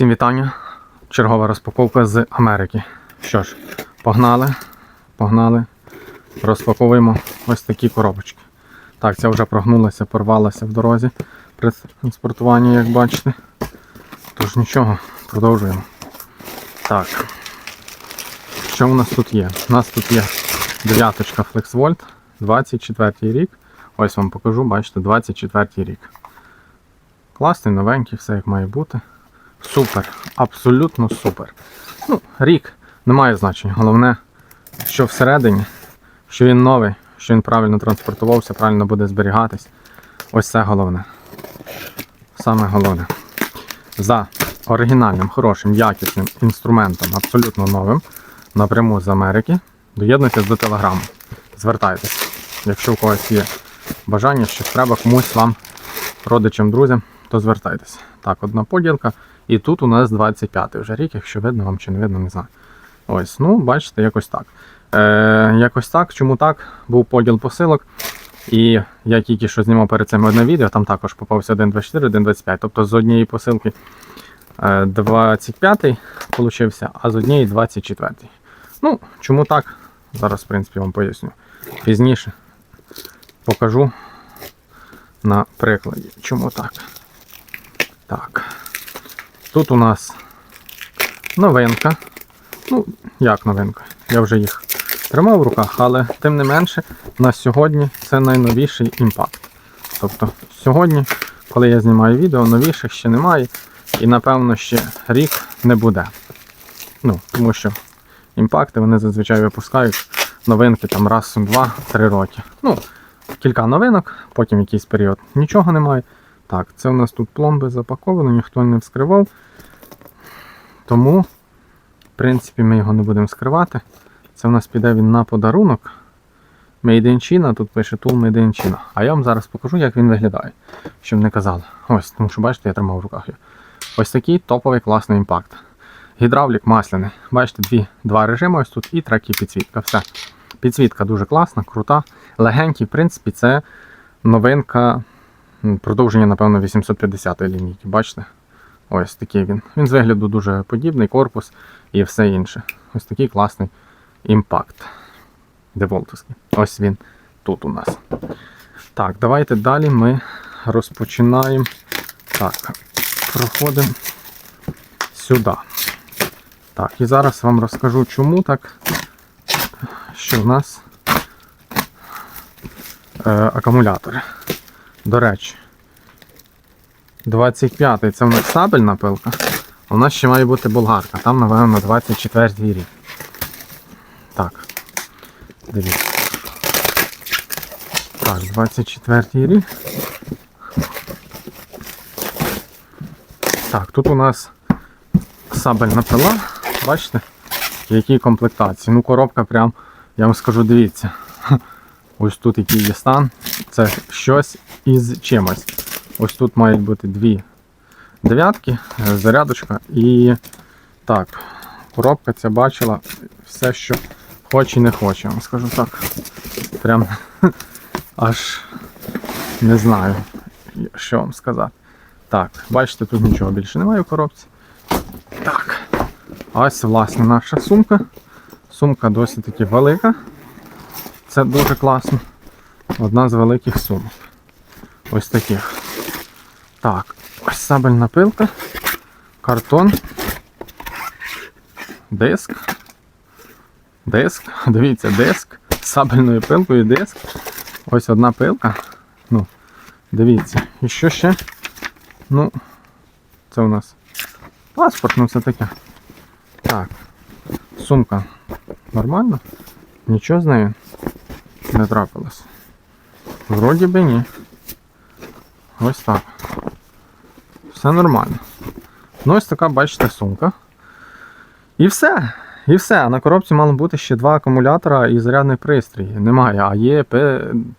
Всім вітання. Чергова розпаковка з Америки. Що ж, погнали, погнали. Розпаковуємо ось такі коробочки. Так, ця вже прогнулася, порвалася в дорозі при транспортуванні, як бачите. Тож нічого, продовжуємо. Так. Що у нас тут є? У нас тут є дев'яточка FlexVolt, 24 рік. Ось вам покажу, бачите, 24 рік. Класний, новенький, все як має бути. Супер, абсолютно супер. Ну, рік не має значення. Головне, що всередині, що він новий, що він правильно транспортувався, правильно буде зберігатись. Ось це головне. Саме головне. За оригінальним, хорошим, якісним інструментом, абсолютно новим, напряму з Америки, доєднуйтесь до телеграму. Звертайтесь. Якщо у когось є бажання, що треба комусь вам, родичам, друзям, то звертайтеся. Так, одна поділка. І тут у нас 25-й вже рік, якщо видно вам чи не видно, не знаю. Ось, ну, бачите, якось так. Е, якось так. Чому так? Був поділ посилок. І я тільки що знімав перед цим одне відео, там також попався 1.24, 1.25. Тобто з однієї посилки е, 25-й получився, а з однієї 24-й. Ну, чому так? Зараз, в принципі, вам поясню. Пізніше покажу на прикладі. Чому так? Так. Тут у нас новинка. Ну, як новинка? Я вже їх тримав в руках, але тим не менше, на сьогодні це найновіший імпакт. Тобто сьогодні, коли я знімаю відео, новіших ще немає. І напевно ще рік не буде. Ну, тому що імпакти вони зазвичай випускають новинки там раз, два, три роки. Ну, кілька новинок, потім якийсь період нічого немає. Так, це у нас тут пломби запаковано, ніхто не вскривав. Тому, в принципі, ми його не будемо скривати. Це у нас піде він на подарунок. Made in China, тут пише Tool Made in China. А я вам зараз покажу, як він виглядає. Щоб не казали. Ось, тому що бачите, я тримав в руках. його. Ось такий топовий класний імпакт. Гідравлік масляний. Бачите, дві, два режими ось тут і трек і підсвітка. Все. Підсвітка дуже класна, крута. Легенький, в принципі, це новинка. М, Продовження, напевно, 850 лінійки. Бачите? Ось такий він. Він з вигляду дуже подібний, корпус і все інше. Ось такий класний імпакт. Деволтовський. Ось він тут у нас. Так, давайте далі ми розпочинаємо. Так, проходимо сюди. Так, і зараз вам розкажу, чому так. Що в нас е, акумулятори. До речі, 25-й це в нас сабельна пилка. У нас ще має бути болгарка. Там, напевно, на 24-й рік. Так. Дивіться. Так, 24-й рік. Так, тут у нас сабельна пила. Бачите? В якій комплектації. Ну, коробка прям, я вам скажу, дивіться. Ось тут який є стан. Це щось із чимось. Ось тут мають бути дві дев'ятки, е, зарядочка і так, коробка ця бачила все, що хоче і не хоче, скажу так. Прям аж не знаю, що вам сказати. Так, бачите, тут нічого більше немає в коробці. Так, ось власне наша сумка. Сумка досить таки велика. Це дуже класно. Одна з великих сумок. Ось таких. Так, ось сабельна пилка, картон, диск. Диск. Дивіться, диск. Сабельною пилкою диск. Ось одна пилка. Ну, дивіться. І що ще? Ну, це у нас паспорт, ну це таке. Так. Сумка нормальна. Нічого з нею не трапилось. Вроді би ні. Ось так. Все нормально. Ну, ось така, бачите, сумка. І все. І все. На коробці мало бути ще два акумулятора і зарядний пристрій. Немає, а є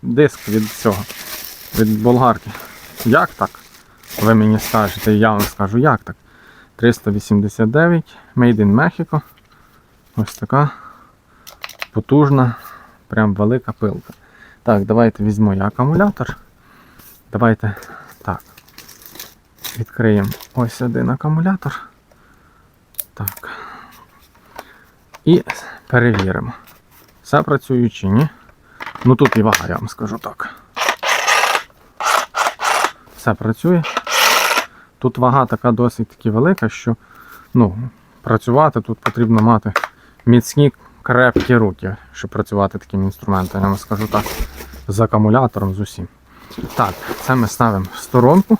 диск від цього. Від болгарки. Як так? Ви мені скажете, я вам скажу, як так. 389 Made in Mexico. Ось така потужна, прям велика пилка. Так, давайте візьму я акумулятор. Давайте так. Відкриємо ось один акумулятор. Так. І перевіримо. Все працює чи ні. Ну тут і вага, я вам скажу так. Все працює. Тут вага така досить таки велика, що ну, працювати тут потрібно мати міцні крепкі руки, щоб працювати таким інструментом, я вам скажу так. З акумулятором, з усім. Так, це ми ставимо в сторонку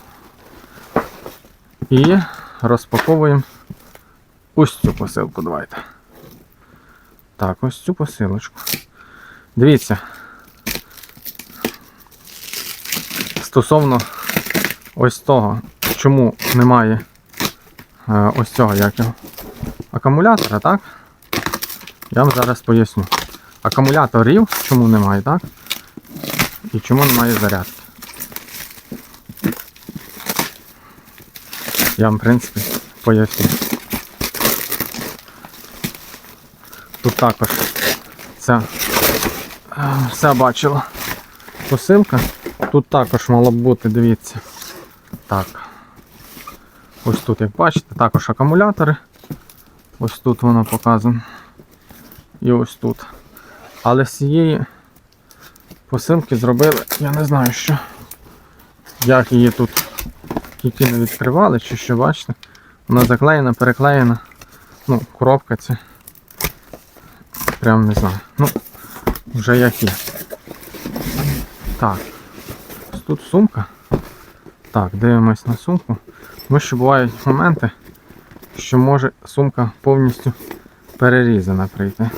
і розпаковуємо ось цю посилку. Давайте. Так, ось цю посилочку. Дивіться. Стосовно ось того, чому немає е, ось цього як його, акумулятора, так? Я вам зараз поясню. Акумуляторів чому немає, так? І чому немає зарядки. Я вам, в принципі, поясню. Тут також ця вся бачила посилка. Тут також мало б бути, дивіться. Так. Ось тут, як бачите, також акумулятори. Ось тут воно показано. І ось тут. Але з цієї посилки зробили, я не знаю що. Як її тут тільки не відкривали, чи що бачите. Вона заклеєна, переклеєна. Ну, коробка це. Прям не знаю. Ну, вже як є. Так. Тут сумка. Так, дивимось на сумку. Тому що бувають моменти, що може сумка повністю перерізана прийти.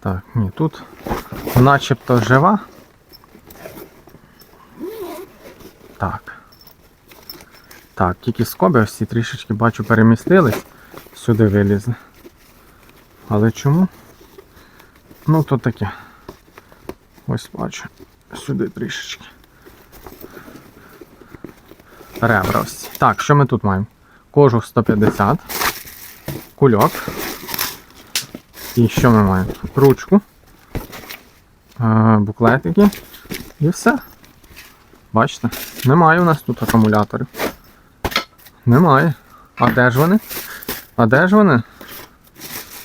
Так, ні, тут начебто жива. Так. Так, тільки скоби ось ці трішечки бачу перемістились, сюди вилізли. Але чому? Ну то таке. Ось бачу. Сюди трішечки. Ребра ось. Так, що ми тут маємо? Кожух 150, кульок. І що ми маємо? Ручку, буклетики і все. Бачите? Немає у нас тут акумуляторів. Немає. А де ж вони? А де ж вони?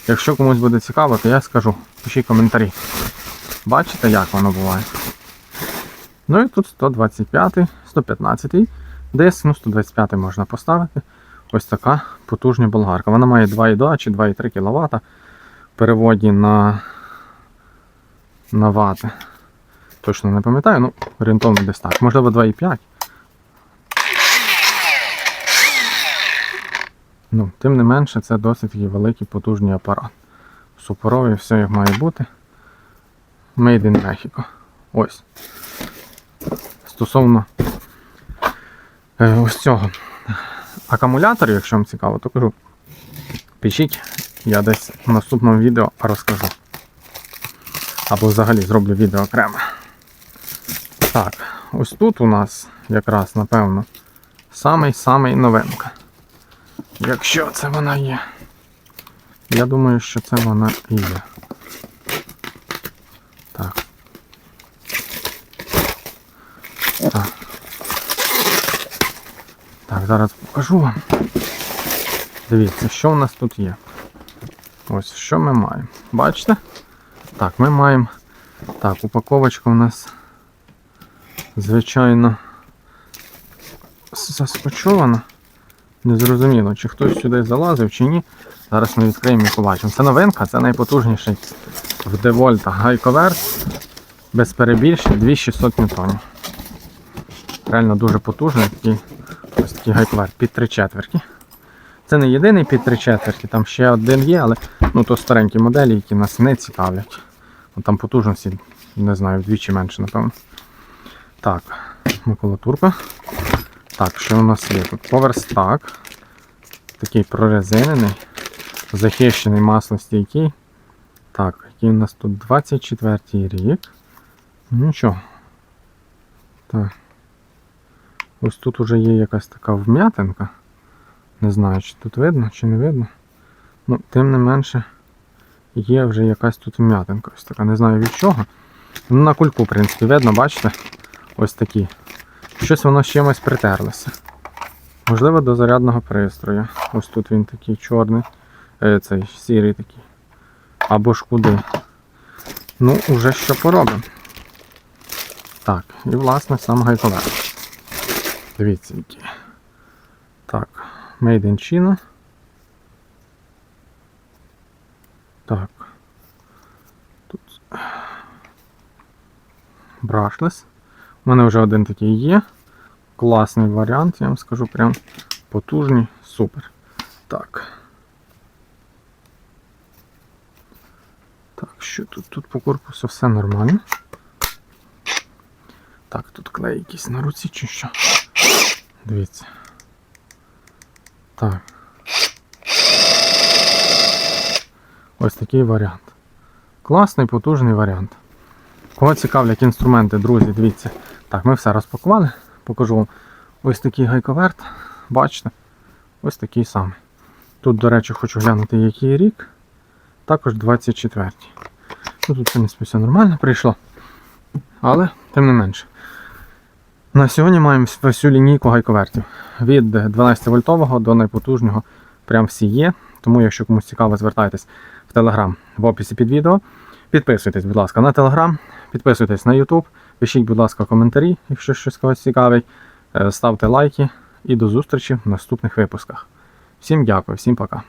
Якщо комусь буде цікаво, то я скажу. Пишіть коментарі. Бачите, як воно буває? Ну і тут 125, 115 диск, ну 125 можна поставити. Ось така потужна болгарка. Вона має 2,2 чи 2,3 кВт в переводі на, на вати. Точно не пам'ятаю, ну орієнтовно десь так. Можливо 2,5. Ну, тим не менше, це досить великий потужний апарат. Супоровий, все як має бути. Made in Mexico. Ось. Стосовно е, ось цього акумулятору, якщо вам цікаво, то кажу, пишіть, я десь в наступному відео розкажу. Або взагалі зроблю відео окремо. Так, ось тут у нас якраз, напевно, самий-самий новинка. Якщо це вона є. Я думаю, що це вона і є. Так. Так. Так, зараз покажу вам. Дивіться, що у нас тут є. Ось що ми маємо. Бачите? Так, ми маємо. Так, упаковочка у нас, звичайно, заскочована. Незрозуміло, чи хтось сюди залазив, чи ні. Зараз ми відкриємо і побачимо. Це новинка, це найпотужніший в Девольта гайковерт. Без перебільшень 2600 ньютонів. Реально дуже потужний такий ось такий гайковерт під 3 четверті. Це не єдиний під 3 четверті, там ще один є, але ну, то старенькі моделі, які нас не цікавлять. Ну, Там потужності, не знаю, вдвічі менше, напевно. Так, макулатурка. Так, що у нас є тут? Поверстак. Такий прорезинений, захищений маслостійкий. Так, який у нас тут 24 рік. Ну, Нічого. Так. Ось тут уже є якась така вм'ятинка. Не знаю, чи тут видно, чи не видно. Ну, тим не менше, є вже якась тут вм'ятинка. Ось така, не знаю від чого. Ну, на кульку, в принципі, видно, бачите? Ось такі. Щось воно з чимось притерлося. Можливо, до зарядного пристрою. Ось тут він такий чорний, е, цей сірий такий. Або ж куди. Ну, уже що поробимо. Так, і власне сам гайковер. Дивіться, який. Так, Made in China. Так. Тут. Brushless. У мене вже один такий є. Класний варіант, я вам скажу, прям потужний, супер. Так. Так, що тут? Тут по корпусу все нормально. Так, тут клей якийсь на руці чи що. Дивіться. Так. Ось такий варіант. Класний, потужний варіант. Кого цікавлять інструменти, друзі, дивіться. Так, ми все розпакували. Покажу вам ось такий гайковерт. Бачите? Ось такий самий. Тут, до речі, хочу глянути, який рік. Також 24. Ну, тут, в принципі, все нормально прийшло. Але, тим не менше. На сьогодні маємо всю лінійку гайковертів. Від 12 вольтового до найпотужнього. Прям всі є. Тому, якщо комусь цікаво, звертайтесь в Телеграм в описі під відео. Підписуйтесь, будь ласка, на Телеграм, підписуйтесь на YouTube, пишіть, будь ласка, коментарі, якщо щось когось цікавить. Е, Ставте лайки і до зустрічі в наступних випусках. Всім дякую, всім пока.